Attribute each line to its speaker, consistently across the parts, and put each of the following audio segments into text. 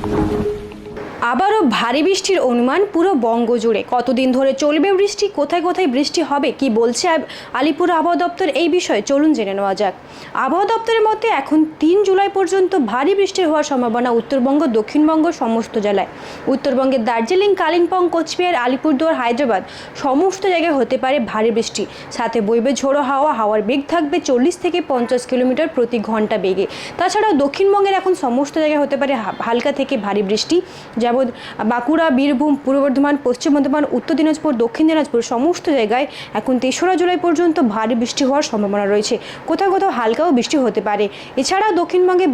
Speaker 1: Thank you. আবারও ভারী বৃষ্টির অনুমান পুরো বঙ্গ জুড়ে কতদিন ধরে চলবে বৃষ্টি? কোথায় কোথায় বৃষ্টি হবে? কি বলছে আলিপুর আবহাওয়া দপ্তর এই বিষয়ে? চলুন জেনে নেওয়া যাক। আবহাওয়া দপ্তরের মতে এখন তিন জুলাই পর্যন্ত ভারী বৃষ্টির হওয়ার সম্ভাবনা উত্তরবঙ্গ, দক্ষিণবঙ্গ, সমস্ত জেলায়। উত্তরবঙ্গের দার্জিলিং, কালিম্পং, কোচবিহার, আলিপুরদুয়ার, হায়দ্রাবাদ সমস্ত জায়গায় হতে পারে ভারী বৃষ্টি। সাথে বইবে ঝোড়ো হাওয়া, হাওয়ার বেগ থাকবে চল্লিশ থেকে পঞ্চাশ কিলোমিটার প্রতি ঘণ্টা বেগে। তাছাড়াও দক্ষিণবঙ্গের এখন সমস্ত জায়গায় হতে পারে হালকা থেকে ভারী বৃষ্টি, যেমন বাঁকুড়া, বীরভূম, পূর্ব বর্ধমান, পশ্চিম বর্ধমান, উত্তর দিনাজপুর, দক্ষিণ দিনাজপুর সমস্ত জায়গায় এখন তেসরা জুলাই পর্যন্ত ভারী বৃষ্টি হওয়ার সম্ভাবনা রয়েছে। কোথাও কোথাও হালকাও বৃষ্টি হতে পারে। এছাড়াও দক্ষিণবঙ্গে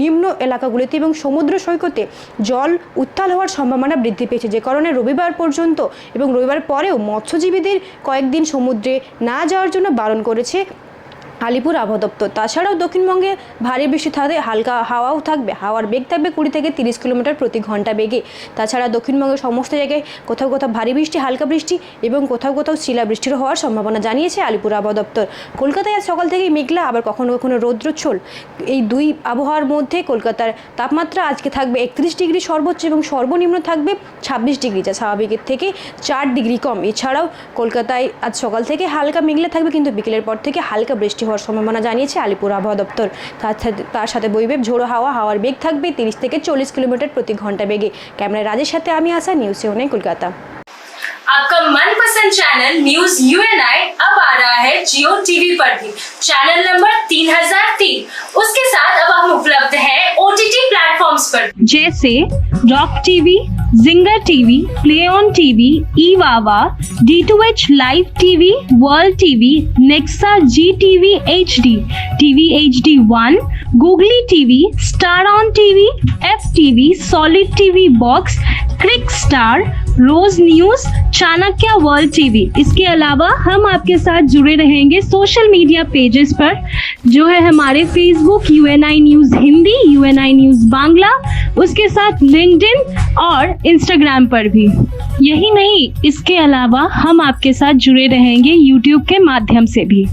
Speaker 1: নিম্ন এলাকাগুলিতে এবং সমুদ্র সৈকতে জল উত্তাল হওয়ার সম্ভাবনা বৃদ্ধি পেয়েছে। যে কারণে রবিবার পর্যন্ত এবং রবিবার পরেও মৎস্যজীবীদের কয়েকদিন সমুদ্রে না যাওয়ার জন্য বারণ করেছে আলিপুর আবহাওয়া দপ্তর তাছাড়াও দক্ষিণবঙ্গে ভারী বৃষ্টি থাকবে হালকা হাওয়াও থাকবে। হাওয়ার বেগ থাকবে কুড়ি থেকে তিরিশ কিলোমিটার প্রতি ঘণ্টা বেগে। তাছাড়া দক্ষিণবঙ্গের সমস্ত জায়গায় কোথাও কোথাও ভারী বৃষ্টি, হালকা বৃষ্টি এবং কোথাও কোথাও শিলা বৃষ্টির হওয়ার সম্ভাবনা জানিয়েছে আলিপুর আবহাওয়া দপ্তর কলকাতায় আজ সকাল থেকেই মেঘলা, আবার কখনো কখনো রৌদ্রোচ্ছল। এই দুই আবহাওয়ার মধ্যে কলকাতার তাপমাত্রা আজকে থাকবে একত্রিশ ডিগ্রি সর্বোচ্চ এবং সর্বনিম্ন থাকবে ছাব্বিশ ডিগ্রি, যা স্বাভাবিকের থেকে চার ডিগ্রি কম। এছাড়াও কলকাতায় আজ সকাল থেকে হালকা মেঘলা থাকবে, কিন্তু বিকেলের পর থেকে হালকা বৃষ্টি হওয়ার সম্ভাবনা জানিয়েছে আলিপুর আবহাওয়া দপ্তর তার সাথে তার সাথে বইবে ঝোড়ো হাওয়া হাওয়ার বেগ থাকবে তিরিশ থেকে চল্লিশ কিলোমিটার প্রতি ঘন্টা বেগে ক্যামেরায় রাজের সাথে আমি আসা নিউজ সেভেন কলকাতা
Speaker 2: आपका मनपसंद channel news U N I अब आ रहा है जियो टीवी पर भी चैनल नंबर तीन हजार तीन उसके साथ अब हम उपलब्ध हैं ओटीटी प्लेटफॉर्म्स पर
Speaker 3: जैसे rock TV Zinger TV play on TV ईवावा D two H live TV world TV Nexa Zee TV H D TV H D one googly TV star on rose news, Chanakya world TV. इसके अलावा हम आपके साथ जुड़े रहेंगे social media pages पर, जो है हमारे Facebook U N I news Hindi U N I news Bangla उसके साथ लिंक्डइन और इंस्टाग्राम पर भी। यही नहीं, इसके अलावा हम आपके साथ जुड़े रहेंगे यूट्यूब के माध्यम से भी।